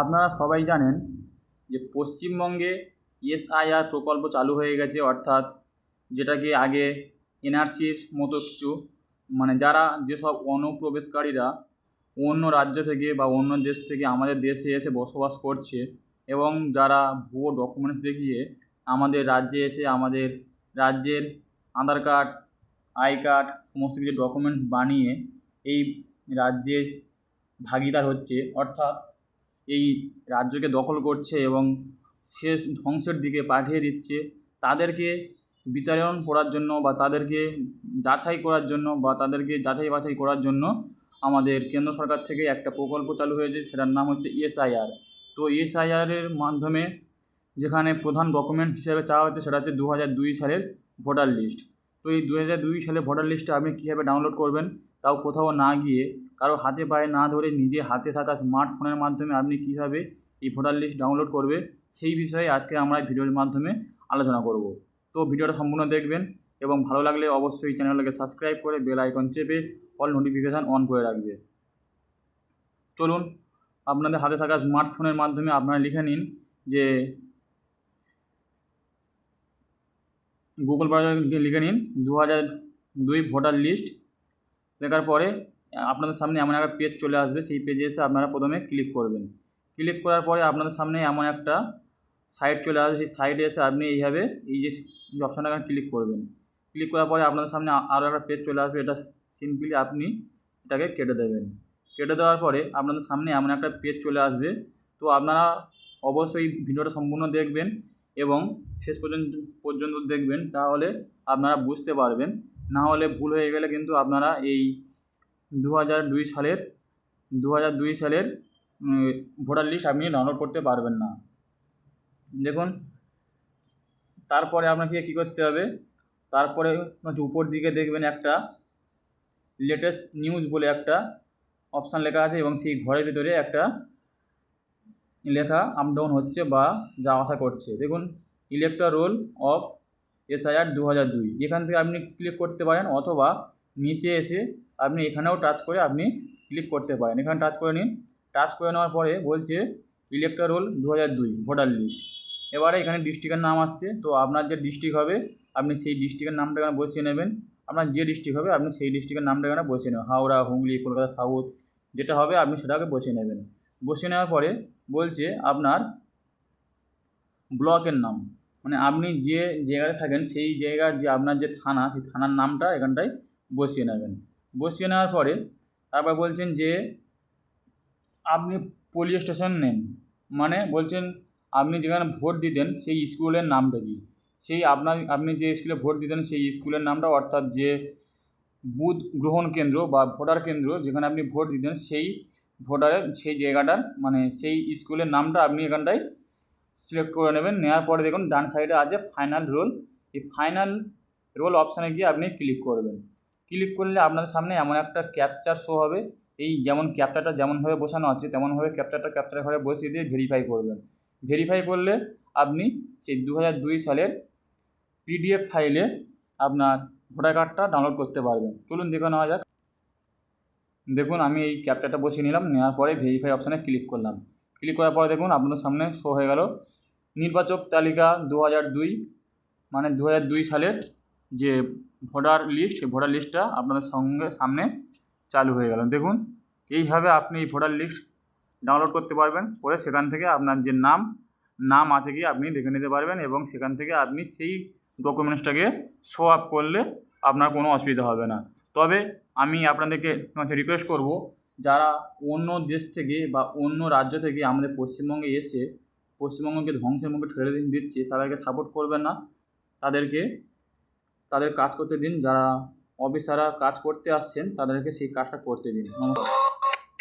আপনারা সবাই জানেন যে পশ্চিমবঙ্গে এসআইআর প্রকল্প চালু হয়ে গেছে, অর্থাৎ যেটাকে আগে এনআরসির মতো কিছু মানে যারা যেসব অনুপ্রবেশকারীরা অন্য রাজ্য থেকে বা অন্য দেশ থেকে আমাদের দেশে এসে বসবাস করছে এবং যারা ভুয়ো ডকুমেন্টস দেখিয়ে আমাদের রাজ্যে এসে আমাদের রাজ্যের আধার কার্ড, আই কার্ড, সমস্ত কিছু ডকুমেন্টস বানিয়ে এই রাজ্যের ভাগিদার হচ্ছে, অর্থাৎ এই রাজ্যকে দখল করছে এবং শেষ ধ্বংসের দিকে পাঠিয়ে দিচ্ছে, তাদেরকে বিতাড়ন করার জন্য বা তাদেরকে যাচাই করার জন্য বা তাদেরকে যাচাই বাছাই করার জন্য আমাদের কেন্দ্র সরকার থেকে একটা প্রকল্প চালু হয়েছে, সেটার নাম হচ্ছে এসআইআর। তো এসআইআরের মাধ্যমে যেখানে প্রধান ডকুমেন্টস হিসেবে চাওয়া হচ্ছে সেটা হচ্ছে দু হাজার দুই সালের ভোটার লিস্ট তো এই দু হাজার দুই সালের ভোটার লিস্টটা আপনি কীভাবে ডাউনলোড করবেন, তাও কোথাও না গিয়ে কারও হাতে পায়ে না ধরে নিজে হাতে থাকা স্মার্টফোনের মাধ্যমে আপনি কীভাবে এই ভোটার লিস্ট ডাউনলোড করবে, সেই বিষয়ে আজকে আমরা ভিডিওর মাধ্যমে আলোচনা করব। তো ভিডিওটা সম্পূর্ণ দেখবেন এবং ভালো লাগলে অবশ্যই চ্যানেলটাকে সাবস্ক্রাইব করে বেল আইকন চেপে অল নোটিফিকেশান অন করে রাখবে। চলুন, আপনাদের হাতে থাকা স্মার্টফোনের মাধ্যমে আপনারা লিখে নিন যে গুগল লিখে নিন দু হাজার দুই ভোটার লিস্ট লেখার পরে আপনাদের সামনে এমন একটা পেজ চলে আসবে, সেই পেজে এসে আপনারা প্রথমে ক্লিক করবেন। ক্লিক করার পরে আপনাদের সামনে এমন একটা সাইট চলে আসবে, সেই সাইটে এসে আপনি এইভাবে এই যে অপশানটা ক্লিক করবেন। ক্লিক করার পরে আপনাদের সামনে আরও একটা পেজ চলে আসবে, এটা সিম্পলি আপনি এটাকে কেটে দেবেন। কেটে দেওয়ার পরে আপনাদের সামনে এমন একটা পেজ চলে আসবে, তো আপনারা অবশ্যই ভিডিওটা সম্পূর্ণ দেখবেন এবং শেষ পর্যন্ত পর্যন্ত দেখবেন, তাহলে আপনারা বুঝতে পারবেন। না হলে ভুল হয়ে গেলে কিন্তু আপনারা এই দু হাজার দুই সালের, দু হাজার দুই সালের ভোটার লিস্ট আপনি ডাউনলোড করতে পারবেন না। দেখুন, তারপরে আপনাকে কী করতে হবে? তারপরে উপর দিকে দেখবেন একটা লেটেস্ট নিউজ বলে একটা অপশান লেখা আছে এবং সেই ঘরের ভিতরে একটা লেখা আপ ডাউন হচ্ছে বা যা আশা করছে। দেখুন ইলেকট্রা রোল অফ এসআইআর দু হাজার দুই। এখান থেকে আপনি ক্লিক করতে পারেন অথবা নিচে এসে আপনি এখানেও টাচ করে আপনি ক্লিক করতে পারেন। এখানে টাচ করে নিন। টাচ করে নেওয়ার পরে বলছে ইলেকট্রা রোল দু হাজার দুই ভোটার লিস্ট এবারে এখানে ডিস্ট্রিক্টের নাম আসছে। তো আপনার যে ডিস্ট্রিক্ট হবে, আপনি সেই ডিস্ট্রিক্টের নামটা এখানে বসিয়ে নেবেন। আপনার যে ডিস্ট্রিক্ট হবে, আপনি সেই ডিস্ট্রিক্টের নামটা এখানে বসিয়ে নেবেন। হাওড়া, হুগলি, কলকাতা সাউথ যেটা হবে, আপনি সেটাকে বসিয়ে নেবেন। বসিয়ে নেওয়ার পরে বলছে আপনার ব্লকের নাম। মানে আপনি যে জায়গায় থাকেন, সেই জায়গার যে আপনার যে থানা, সেই থানার নামটা এখানটায় বসিয়ে নেবেন। বসিয়ে নেওয়ার পরে তারপর বলছেন যে, আপনি পুলিশ স্টেশন নেন। মানে বলছেন, আপনি যেখানে ভোট দিতেন সেই স্কুলের নামটা কি? সেই আপনার, আপনি যে স্কুলে ভোট দিতেন সেই স্কুলের নামটা, অর্থাৎ যে বুথ গ্রহণ কেন্দ্র বা ভোটার কেন্দ্র যেখানে আপনি ভোট দিতেন সেই ভোটারের সেই জায়গাটার মানে সেই স্কুলের নামটা আপনি এখানটায় সিলেক্ট করে নেবেন। নেওয়ার পরে দেখুন ডান সাইডে আছে ফাইনাল রোল এই ফাইনাল রোল অপশানে গিয়ে আপনি ক্লিক করবেন। ক্লিক করলে আপনার সামনে এমন একটা ক্যাপচার শো হবে। এই যেমন ক্যাপচারটা যেমনভাবে বসানো আছে তেমনভাবে ক্যাপচারটা ক্যাপচার ঘরে বসিয়ে দিয়ে ভেরিফাই করবেন। ভেরিফাই করলে আপনি সেই দু দুই সালের পিডিএফ ফাইলে আপনার ভোটার কার্ডটা ডাউনলোড করতে পারবেন। চলুন দেখে নেওয়া যাক। দেখুন, আমি এই ক্যাপচারটা বসিয়ে নিলাম, নেওয়ার পরে ভেরিফাই অপশানে ক্লিক করলাম। ক্লিক করার পরে দেখুন, আপনাদের সামনে শো হয়ে গেল। নির্বাচক তালিকা দু হাজার দুই মানে দু হাজার দুই সালের যে ভোটার লিস্ট সেই ভোটার লিস্টটা আপনাদের সঙ্গে সামনে চালু হয়ে গেল। দেখুন, এইভাবে আপনি এই ভোটার লিস্ট ডাউনলোড করতে পারবেন। করে সেখান থেকে আপনার যে নাম নাম আছে কি আপনি দেখে নিতে পারবেন এবং সেখান থেকে আপনি সেই ডকুমেন্টসটাকে শো আপ করলে আপনার কোনো অসুবিধা হবে না। তবে আমি আপনাদেরকে রিকোয়েস্ট করব, যারা অন্য দেশ থেকে বা অন্য রাজ্য থেকে আমাদের পশ্চিমবঙ্গে এসে পশ্চিমবঙ্গকে ধ্বংসের মুখে ঠেলে দিচ্ছে, তাদেরকে সাপোর্ট করবেন না। তাদেরকে তাদের কাজ করতে দিন। যারা অফিসাররা কাজ করতে আসছেন, তাদেরকে সেই কাজটা করতে দিন। নমস্কার।